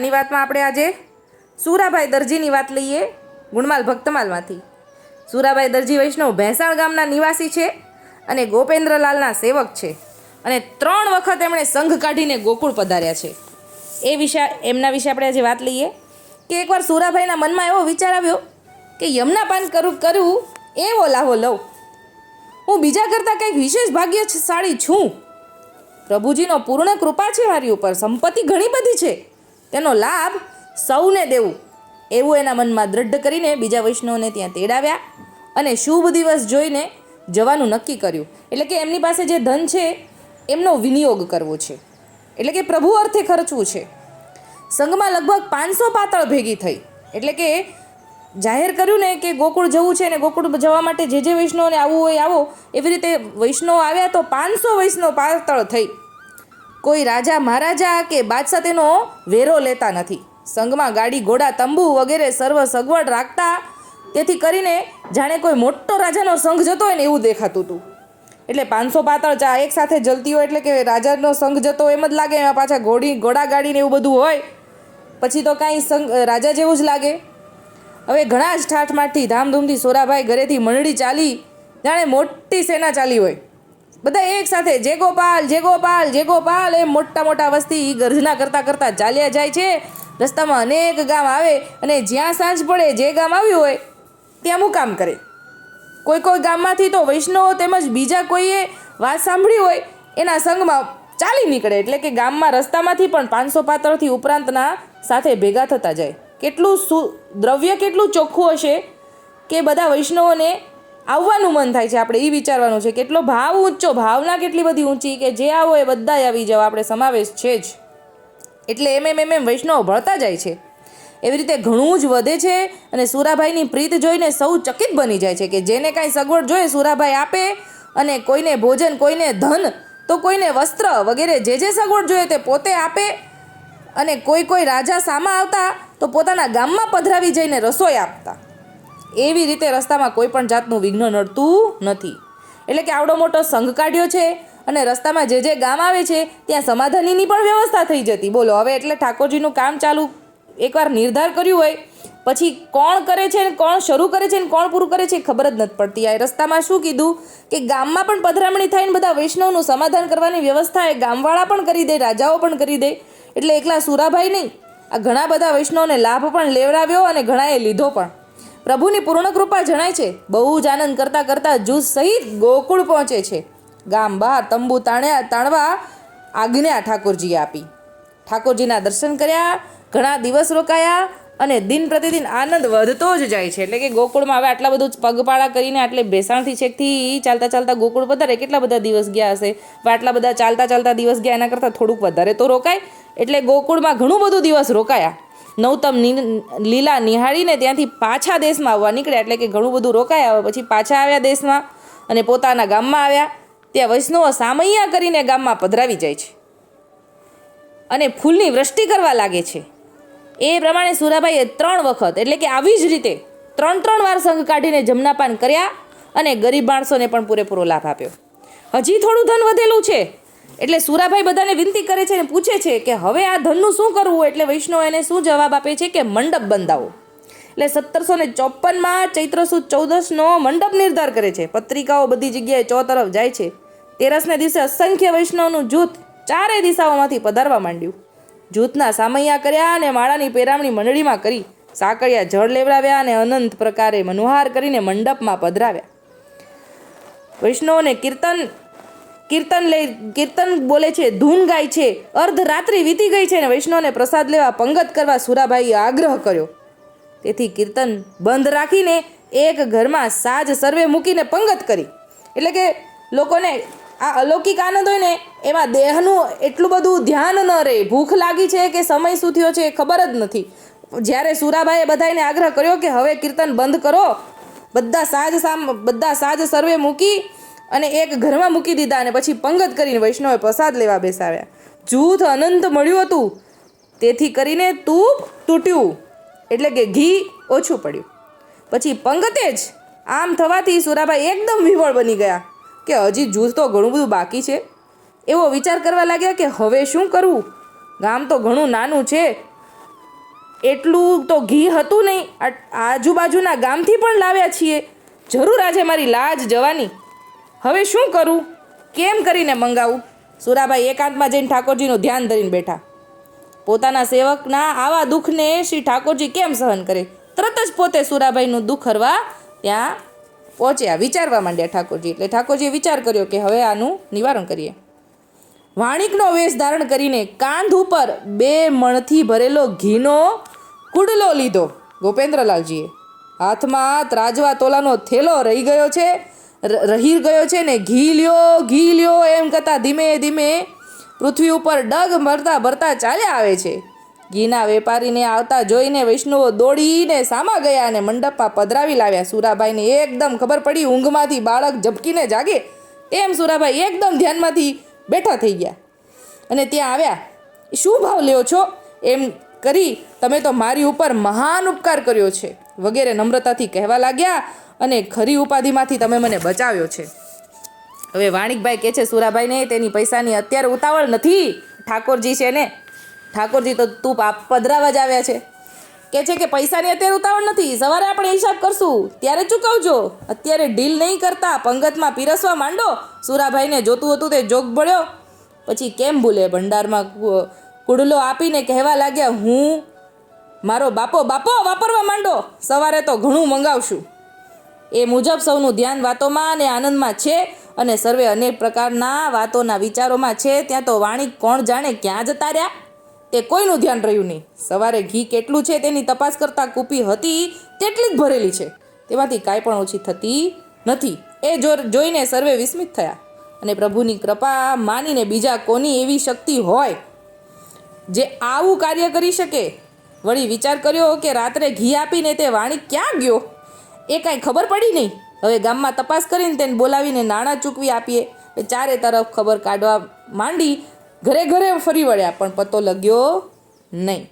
ની વાતમાં આપણે આજે સુરાભાઈ દરજીની વાત લઈએ ગુણમાલ ભક્તમાલમાંથી. સુરાભાઈ દરજી વૈષ્ણવ ભેંસાણ ગામના નિવાસી છે અને ગોપેન્દ્રલાલના સેવક છે અને ત્રણ વખત એમણે સંઘ કાઢીને ગોકુળ પધાર્યા છે. એ વિશે એમના વિશે આપણે આજે વાત લઈએ કે એકવાર સુરાભાઈના મનમાં એવો વિચાર આવ્યો કે યમના પાન કરું કરવું એવો લાહો લઉં. હું બીજા કરતાં કંઈક વિશેષ ભાગ્યશાળી છું. પ્રભુજીનો પૂર્ણ કૃપા છે મારી ઉપર. સંપત્તિ ઘણી બધી છે. તેનો લાભ સૌને દેવું. એવું એના મનમાં દ્રઢ કરીને બીજા વૈષ્ણવને ત્યાં તેડાવ્યા અને શુભ દિવસ જોઈને જવાનું નક્કી કર્યું. એટલે કે એમની પાસે જે ધન છે, એમનો વિનિયોગ કરવો છે. એટલે કે પ્રભુ અર્થે ખર્ચવું છે. સંઘમાં લગભગ પાંચસો પાતળ ભેગી થઈ. એટલે કે જાહેર કર્યું ને કે ગોકુળ જવું છે ને ગોકુળ જવા માટે જે જે વૈષ્ણવને આવવું હોય આવો. એવી રીતે વૈષ્ણવ આવ્યા તો પાંચસો વૈષ્ણવ પાતળ થઈ. કોઈ રાજા મહારાજા કે બાદશાહ તેનો વેરો લેતા નથી. સંઘમાં ગાડી, ઘોડા, તંબુ વગેરે સર્વ સગવડ રાખતા તેથી કરીને જાણે કોઈ મોટો રાજાનો સંઘ જતો હોય ને એવું દેખાતું હતું. એટલે પાંચસો પાતળ ચા એક સાથે જલતી હોય એટલે કે રાજાનો સંઘ જતો એમ જ લાગે, એમાં પાછા ઘોડી, ઘોડા ગાડી ને એવું બધું હોય, પછી તો કાંઈ સંઘ રાજા જેવું જ લાગે. હવે ઘણા જ ઠાઠમાઠથી, ધામધૂમથી સોરાભાઈ ઘરેથી મંડળી ચાલી, જાણે મોટી સેના ચાલી હોય. બધા એક સાથે જે ગોપાલ જે ગોપાલ જે ગોપાલ એમ મોટા મોટા વસ્તી ગર્જના કરતાં કરતાં ચાલ્યા જાય છે. રસ્તામાં અનેક ગામ આવે અને જ્યાં સાંજ પડે, જે ગામ આવ્યું હોય, ત્યાં મુકામ કરે. કોઈ કોઈ ગામમાંથી તો વૈષ્ણવો તેમજ બીજા કોઈએ વાત સાંભળી હોય, એના સંગમાં ચાલી નીકળે. એટલે કે ગામમાં રસ્તામાંથી પણ પાંચસો પાતળથી ઉપરાંતના સાથે ભેગા થતા જાય. કેટલું સુ, દ્રવ્ય કેટલું ચોખ્ખું હશે કે બધા વૈષ્ણવોને આવવાનું મન થાય છે આપણે એ વિચારવાનું છે કેટલો ભાવ ઊંચો, ભાવના કેટલી બધી ઊંચી કે જે આવો એ બધા આવી જાવ, આપણે સમાવેશ છે જ. એટલે એમ એમ એમ એમ વૈષ્ણવ ભળતા જાય છે. એવી રીતે ઘણું જ વધે છે અને સુરાભાઈની પ્રીત જોઈને સૌ ચકિત બની જાય છે કે જેને કાંઈ સગવડ જોઈએ સુરાભાઈ આપે અને કોઈને ભોજન, કોઈને ધન, તો કોઈને વસ્ત્ર વગેરે જે જે સગવડ જોઈએ તે પોતે આપે અને કોઈ કોઈ રાજા સામા આવતા તો પોતાના ગામમાં પધરાવી જઈને રસોઈ આપતા. એવી રીતે રસ્તામાં કોઈ પણ જાતનું વિઘ્ન નડતું નથી. એટલે કે આવડો મોટો સંઘ કાઢ્યો છે અને રસ્તામાં જે જે ગામ આવે છે, ત્યાં સમાધાનીની પણ વ્યવસ્થા થઈ જતી. બોલો, હવે એટલે ઠાકોરજીનું કામ ચાલુ એકવાર નિર્ધાર કર્યું હોય, પછી કોણ કરે છે ને કોણ શરૂ કરે છે ને કોણ પૂરું કરે છે ખબર જ નથી પડતી. આ રસ્તામાં શું કીધું કે ગામમાં પણ પધરામણી થાય ને બધા વૈષ્ણવનું સમાધાન કરવાની વ્યવસ્થા એ ગામવાળા પણ કરી દે, રાજાઓ પણ કરી દે. એટલે એકલા સુરાભાઈ નહીં, આ ઘણા બધા વૈષ્ણવને લાભ પણ લેવડાવ્યો અને ઘણાએ લીધો પણ. પ્રભુની પૂર્ણ કૃપા જણાય છે. બહુ જ આનંદ કરતાં કરતાં જૂસ સહિત ગોકુળ પહોંચે છે. ગામ બહાર તંબુ તાણ્યા તાણવા આજ્ઞા ઠાકોરજીએ આપી. ઠાકોરજીના દર્શન કર્યા, ઘણા દિવસ રોકાયા અને દિન પ્રતિદિન આનંદ વધતો જ જાય છે. એટલે કે ગોકુળમાં હવે આટલા બધું પગપાળા કરીને આટલે બેસાણથી, છેકથી ચાલતા ચાલતા ગોકુળ વધારે કેટલા બધા દિવસ ગયા હશે? આટલા બધા ચાલતા ચાલતા દિવસ ગયા, એના કરતાં થોડુંક વધારે તો રોકાય. એટલે ગોકુળમાં ઘણું બધું દિવસ રોકાયા. નવતમ લીલા નિહાળીને ત્યાંથી પાછા દેશમાં આવવા નીકળ્યા. એટલે કે ઘણું બધું રોકાયા પછી પાછા આવ્યા દેશમાં અને પોતાના ગામમાં આવ્યા. ત્યાં વૈષ્ણવો સામૈયા કરીને ગામમાં પધરાવી જાય છે. અને ફૂલની વૃષ્ટિ કરવા લાગે છે. એ પ્રમાણે સુરાભાઈએ ત્રણ વખત, એટલે કે આવી જ રીતે ત્રણ ત્રણ વાર સંઘ કાઢીને જમનાપાન કર્યા અને ગરીબ માણસોને પણ પૂરેપૂરો લાભ આપ્યો. હજી થોડું ધન વધેલું છે. એટલે સુરાભાઈ બધાને વિનંતી કરે છે અને પૂછે છે કે હવે આ ધનનું શું કરવું એટલે વૈષ્ણવ એને શું જવાબ આપે છે કે મંડપ બંધાવો. એટલે સત્તરસો ને ચોપનમાં ચૈત્ર સુદ ચૌદસનો મંડપ નિર્ધાર કરે છે. પત્રિકાઓ બધી જગ્યાએ ચો તરફ જાય છે. તેરસને દિવસે અસંખ્ય વૈષ્ણવનું જૂથ ચારે દિશાઓમાંથી પધારવા માંડ્યું. જૂથના સામૈયા કર્યા અને માળાની પેરામણી મંડળીમાં કરી સાંકળિયા જળ લેવડાવ્યા અને અનંત પ્રકારે મનોહાર કરીને મંડપમાં પધરાવ્યા. વૈષ્ણવોને કીર્તન કીર્તન લઈ કીર્તન બોલે છે, ધૂન ગાય છે, અર્ધ રાત્રિ વીતી ગઈ છે અને વૈષ્ણવને પ્રસાદ લેવા પંગત કરવા સુરાભાઈએ આગ્રહ કર્યો. તેથી કીર્તન બંધ રાખીને એક ઘરમાં સાજ સર્વે મૂકીને પંગત કરી. એટલે કે લોકોને આ અલૌકિક આનંદ હોય ને, એમાં દેહનું એટલું બધું ધ્યાન ન રહે. ભૂખ લાગી છે કે સમય શું થયો છે એ ખબર જ નથી. જ્યારે સુરાભાઈએ બધાને આગ્રહ કર્યો કે હવે કીર્તન બંધ કરો, બધા સાજ સામ, બધા સાજ સર્વે મૂકી અને એક ઘરમાં મૂકી દીધા અને પછી પંગત કરીને વૈષ્ણવે પ્રસાદ લેવા બેસાવ્યા. જૂથ અનંત મળ્યું હતું. તેથી કરીને તૂપ તૂટ્યું. એટલે કે ઘી ઓછું પડ્યું. પછી પંગતે જ આમ થવાથી સુરાભાઈ એકદમ વિવળ બની ગયા કે હજી જૂથ તો ઘણું બધું બાકી છે. એવો વિચાર કરવા લાગ્યા કે હવે શું કરવું? ગામ તો ઘણું નાનું છે. એટલું તો ઘી હતું નહીં. આજુબાજુના ગામથી પણ લાવ્યા છીએ. જરૂર આજે મારી લાજ જવાની. હવે શું કરું? કેમ કરીને મંગાવું? સુરાભાઈ એકાંતમાં જઈને ઠાકોરજીનું ધ્યાન ધરીને બેઠા. પોતાના સેવકના આવા દુઃખને શ્રી ઠાકોરજી કેમ સહન કરે? તરત જ પોતે સુરાભાઈનું દુઃખ હરવા ત્યાં પહોંચ્યા, વિચારવા માંડ્યા ઠાકોરજી. એટલે ઠાકોરજીએ વિચાર કર્યો કે હવે આનું નિવારણ કરીએ. વાણિકનો વેશ ધારણ કરીને કાંધ ઉપર બે મણથી ભરેલો ઘીનો કુડલો લીધો ગોપેન્દ્રલાલજીએ. હાથમાં ત્રાજવા તોલાનો થેલો રહી ગયો છે. રહી ગયો છે ને ઘી લ્યો ઘી લ્યો એમ કરતાં ધીમે ધીમે પૃથ્વી ઉપર ડગ ભરતા ભરતા ચાલ્યા આવે છે. ઘીના વેપારીને આવતા જોઈને વૈષ્ણવો દોડીને સામા ગયા અને મંડપમાં પધરાવી લાવ્યા. સુરાભાઈને એકદમ ખબર પડી, ઊંઘમાંથી બાળક ઝબકીને જાગે. એમ સુરાભાઈ એકદમ ધ્યાનમાંથી બેઠા થઈ ગયા. અને ત્યાં આવ્યા. શું ભાવ લ્યો છો? એમ કરી, તમે તો મારી ઉપર મહાન ઉપકાર કર્યો છે. વગેરે નમ્રતાથી કહેવા લાગ્યા અને ખરી ઉપાધિમાંથી તમે મને બચાવ્યો છે. હવે વાણિકભાઈ કહે છે સુરાભાઈને તેની પૈસાની અત્યારે ઉતાવળ નથી. ઠાકોરજી છે ને, ઠાકોરજી તો તું પધરાવા જ આવ્યા છે. કે છે કે પૈસાની અત્યારે ઉતાવળ નથી. સવારે આપણે હિસાબ કરશું. ત્યારે ચૂકવજો. અત્યારે ડીલ નહીં કરતા, પંગતમાં પીરસવા માંડો. સુરાભાઈને જોતું હતું તે જોગ બળ્યો પછી કેમ ભૂલે? ભંડારમાં કુડલો આપીને કહેવા લાગ્યા, હું મારો બાપો બાપો, વાપરવા માંડો. સવારે તો ઘણું મંગાવશું. એ મુજબ સૌનું ધ્યાન વાતોમાં અને આનંદમાં છે અને સર્વે અનેક પ્રકારના વાતોના વિચારોમાં છે. ત્યાં તો વાણી કોણ જાણે ક્યાં જતા રહ્યા? તે કોઈનું ધ્યાન રહ્યું નહીં. સવારે ઘી કેટલું છે તેની તપાસ કરતાં કૂપી હતી તેટલી જ ભરેલી છે. તેમાંથી કાંઈ પણ ઓછી થતી નથી. એ જો જોઈને સર્વે વિસ્મિત થયા. અને પ્રભુની કૃપા માનીને બીજા કોની એવી શક્તિ હોય, જે આવું કાર્ય કરી શકે? વળી વિચાર કર્યો કે રાત્રે ઘી આપીને તે વાણી ક્યાં ગયો? એ કાંઈ ખબર પડી નહીં. હવે ગામમાં તપાસ કરીને તેને બોલાવીને નાણાં ચૂકવી આપીએ. એ ચારે તરફ ખબર કાઢવા માંડી ઘરે ઘરે ફરી વળ્યા, પણ પતો લગ્યો નહીં.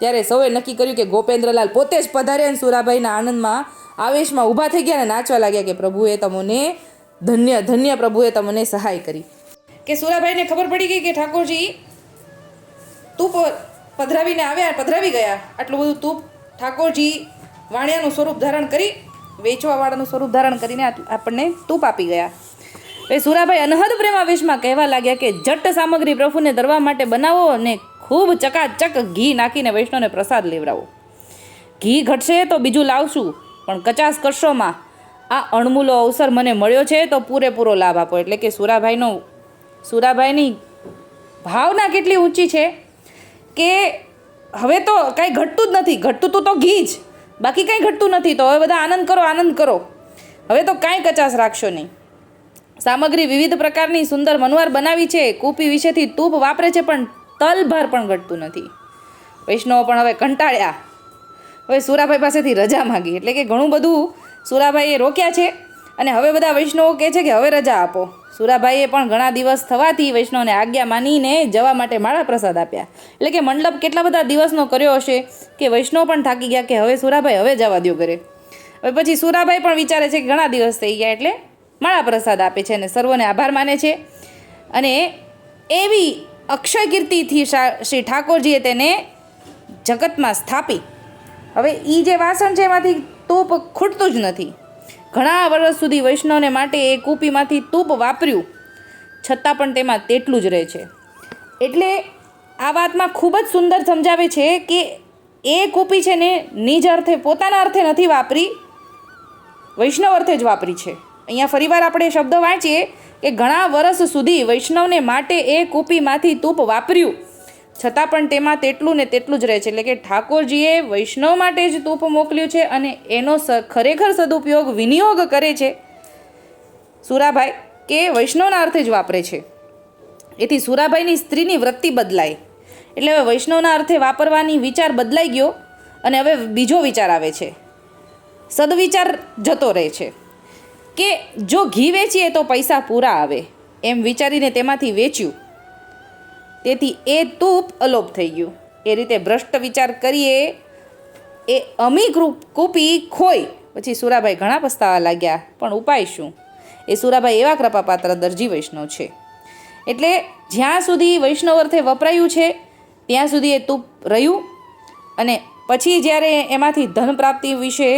ત્યારે સૌએ નક્કી કર્યું કે ગોપેન્દ્રલાલ પોતે જ પધાર્યા અને સુરાભાઈના આનંદમાં આવેશમાં ઊભા થઈ ગયા અને નાચવા લાગ્યા કે પ્રભુએ તમને ધન્ય ધન્ય પ્રભુએ તમને સહાય કરી. કે સુરાભાઈને ખબર પડી ગઈ કે ઠાકોરજી તુપ પધરાવીને આવ્યા પધરાવી ગયા. આટલું બધું તૂપ ઠાકોરજી વાણિયાનું સ્વરૂપ ધારણ કરી, વેચવાવાળાનું સ્વરૂપ ધારણ કરીને આપણને તૂપ આપી ગયા. એ સુરાભાઈ અનહદ પ્રેમાવેશમાં કહેવા લાગ્યા કે જટ સામગ્રી પ્રભુને ધરવા માટે બનાવો અને ખૂબ ચકાચક ઘી નાખીને વૈષ્ણવને પ્રસાદ લેવડાવો. ઘી ઘટશે તો બીજું લાવશું, પણ કચાસ કરશોમાં? આ અણમૂલો અવસર મને મળ્યો છે તો પૂરેપૂરો લાભ આપો. એટલે કે સુરાભાઈનો, સુરાભાઈની ભાવના કેટલી ઊંચી છે? કે હવે તો કાંઈ ઘટતું જ નથી. ઘટતું તું તો ઘી જ. બાકી કાંઈ ઘટતું નથી. તો હવે બધા આનંદ કરો આનંદ કરો. હવે તો કાંઈ કચાશ રાખશો નહીં. સામગ્રી વિવિધ પ્રકારની સુંદર મનવાર બનાવી છે. કૂપી વિશેથી તૂપ વાપરે છે, પણ તલભાર પણ ઘટતું નથી. વૈષ્ણવો પણ હવે કંટાળ્યા. હવે સુરાભાઈ પાસેથી રજા માગી. એટલે કે ઘણું બધું સુરાભાઈએ રોક્યા છે. અને હવે બધા વૈષ્ણવો કહે છે કે હવે રજા આપો. સુરાભાઈએ પણ ઘણા દિવસ થવાથી વૈષ્ણવને આજ્ઞા માનીને જવા માટે માળા પ્રસાદ આપ્યા. એટલે કે મંડપ કેટલા બધા દિવસનો કર્યો હશે કે વૈષ્ણવ પણ થાકી ગયા કે હવે સુરાભાઈ હવે જવા દો ઘરે. હવે પછી સુરાભાઈ પણ વિચારે છે કે ઘણા દિવસ થઈ ગયા એટલે માળા પ્રસાદ આપે છે અને સર્વોને આભાર માને છે. અને એવી અક્ષય કીર્તિથી શ્રી ઠાકોરજીએ તેને જગતમાં સ્થાપી. હવે એ જે વાસણ છે એમાંથી તોપ ખૂટતું જ નથી. ઘણા વર્ષ સુધી વૈષ્ણવને માટે એ કૂપીમાંથી તૂપ વાપર્યું, છતાં પણ તેમાં તેટલું જ રહે છે. એટલે આ વાતમાં ખૂબ જ સુંદર સમજાવે છે કે એ કૂપી છે ને નિજ અર્થે, પોતાના અર્થે નથી વાપરી, વૈષ્ણવ અર્થે જ વાપરી છે. અહીંયા ફરીવાર આપણે શબ્દ વાંચીએ કે ઘણા વર્ષ સુધી વૈષ્ણવને માટે એ કૂપીમાંથી તૂપ વાપર્યું. છતાં પણ તેમાં તેટલું ને તેટલું જ રહે છે. એટલે કે ઠાકોરજીએ વૈષ્ણવ માટે જ તૂપ મોકલ્યું છે અને એનો સ- ખરેખર સદુપયોગ વિનિયોગ કરે છે. સુરાભાઈ, કે વૈષ્ણવના અર્થે જ વાપરે છે. એથી સુરાભાઈની સ્ત્રીની વૃત્તિ બદલાય. એટલે હવે વૈષ્ણવના અર્થે વાપરવાની વિચાર બદલાઈ ગયો અને હવે બીજો વિચાર આવે છે. સદવિચાર જતો રહે છે. કે જો ઘી વેચીએ તો પૈસા પૂરા આવે એમ વિચારીને તેમાંથી વેચ્યું. તેથી એ તૂપ અલોપ થઈ ગયું. એ રીતે ભ્રષ્ટ વિચાર કરીએ, એ અમી કૂપી ખોઈ. પછી સુરાભાઈ ઘણા પસ્તાવા લાગ્યા, પણ ઉપાય શું? એ સુરાભાઈ એવા કૃપાપાત્ર દરજી વૈષ્ણવ છે. એટલે જ્યાં સુધી વૈષ્ણવ અર્થે વપરાયું છે, ત્યાં સુધી એ તૂપ રહ્યું. અને પછી જ્યારે એમાંથી ધન પ્રાપ્તિ વિશે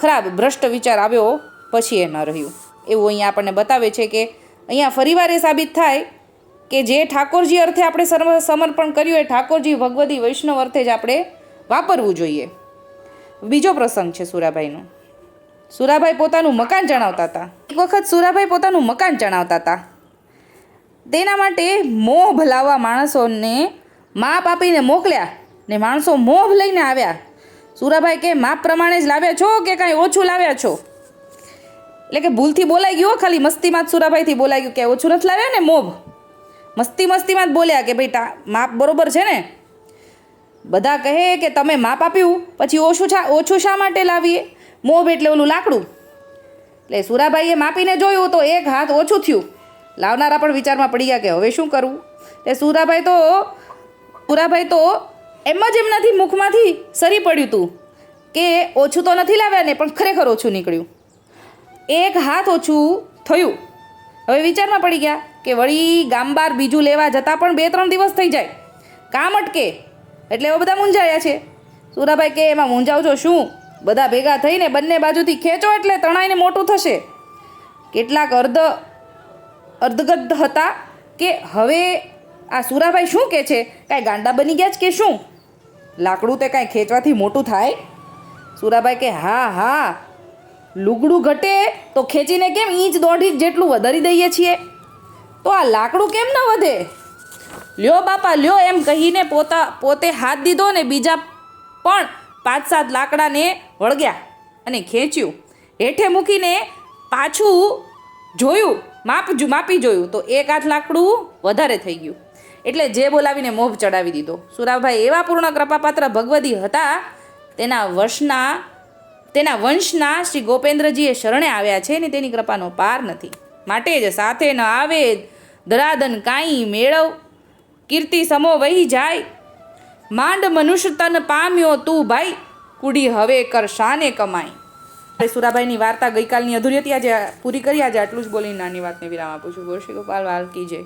ખરાબ ભ્રષ્ટ વિચાર આવ્યો, પછી એ ન રહ્યું. એવું અહીંયા આપણને બતાવે છે કે અહીંયા ફરીવાર એ સાબિત થાય કે જે ઠાકોરજી અર્થે આપણે સર્વ સમર્પણ કર્યું એ ઠાકોરજી ભગવતી વૈષ્ણવ અર્થે જ આપણે વાપરવું જોઈએ. બીજો પ્રસંગ છે સુરાભાઈનો. સુરાભાઈ પોતાનું મકાન જણાવતા હતા. એક વખત સુરાભાઈ પોતાનું મકાન જણાવતા હતા. તેના માટે મોહ ભલાવવા માણસોને માપ આપીને મોકલ્યા ને માણસો મોહ લઈને આવ્યા. સુરાભાઈ કે, માપ પ્રમાણે જ લાવ્યા છો કે કાંઈ ઓછું લાવ્યા છો? એટલે કે ભૂલથી બોલાઈ ગયો ખાલી મસ્તીમાં જ સુરાભાઈથી બોલાઈ ગયું કે ઓછું નથી લાવ્યા ને મોભ? મસ્તી મસ્તીમાં જ બોલ્યા કે ભાઈ તા માપ બરોબર છે ને? બધા કહે કે તમે માપ આપ્યું, પછી ઓછું છા, ઓછું શા માટે લાવીએ? મોભ એટલે ઓલું લાકડું. એટલે સુરાભાઈએ માપીને જોયું તો એક હાથ ઓછું થયું. લાવનારા પણ વિચારમાં પડી ગયા કે હવે શું કરવું? એટલે સુરાભાઈ તો સુરાભાઈ તો એમ જ એમનાથી મુખમાંથી સરી પડ્યું હતું કે ઓછું તો નથી લાવ્યા ને, પણ ખરેખર ઓછું નીકળ્યું. એક હાથ ઓછું થયું. હવે વિચારમાં પડી ગયા કે વળી ગામ બહાર બીજું લેવા જતાં પણ બે ત્રણ દિવસ થઈ જાય. કામ અટકે. એટલે એવા બધા મૂંઝાયા છે. સુરાભાઈ કે, એમાં મૂંઝાવજો શું? બધા ભેગા થઈને બંને બાજુથી ખેંચો એટલે તણાઈને મોટું થશે. કેટલાક અર્ધ અર્ધગત હતા કે, હવે આ સુરાભાઈ શું કહે છે? કાંઈ ગાંડા બની ગયા છે કે શું? લાકડું તે કાંઈ ખેંચવાથી મોટું થાય? સુરાભાઈ કે, હા હા. લુગડું ઘટે તો ખેંચીને કેમ ઈંચ દોઢ ઇંચ જેટલું વધારી દઈએ છીએ? તો આ લાકડું કેમ ન વધે? લ્યો બાપા, લ્યો એમ કહીને પોતા પોતે હાથ દીધો ને બીજા પણ પાંચ સાત લાકડાને વળગ્યા અને ખેંચ્યું. હેઠે મૂકીને પાછું જોયું, માપ માપી જોયું તો એક આઠ લાકડું વધારે થઈ ગયું. એટલે જે બોલાવીને મોભ ચડાવી દીધો. સુરાભાઈ એવા પૂર્ણ કૃપાપાત્ર ભગવદી હતા તેના વર્ષના તેના વંશના શ્રી ગોપેન્દ્રજીએ શરણે આવ્યા છે ને તેની કૃપાનો પાર નથી. માટે જ સાથે ન આવે દરાદન કાંઈ મેળવ, કીર્તિ સમો વહી જાય. માંડ મનુષ્ય તન પામ્યો તું ભાઈ કુડી હવે કર શાને કમાઈ. આપણે સુરાભાઈની વાર્તા ગઈકાલની અધૂરી હતી, આજે પૂરી કરી, આજે આટલું જ બોલીને નાની વાતને વિરામ આપું છું. ગોરશી ગોપાલ વાલકી જય.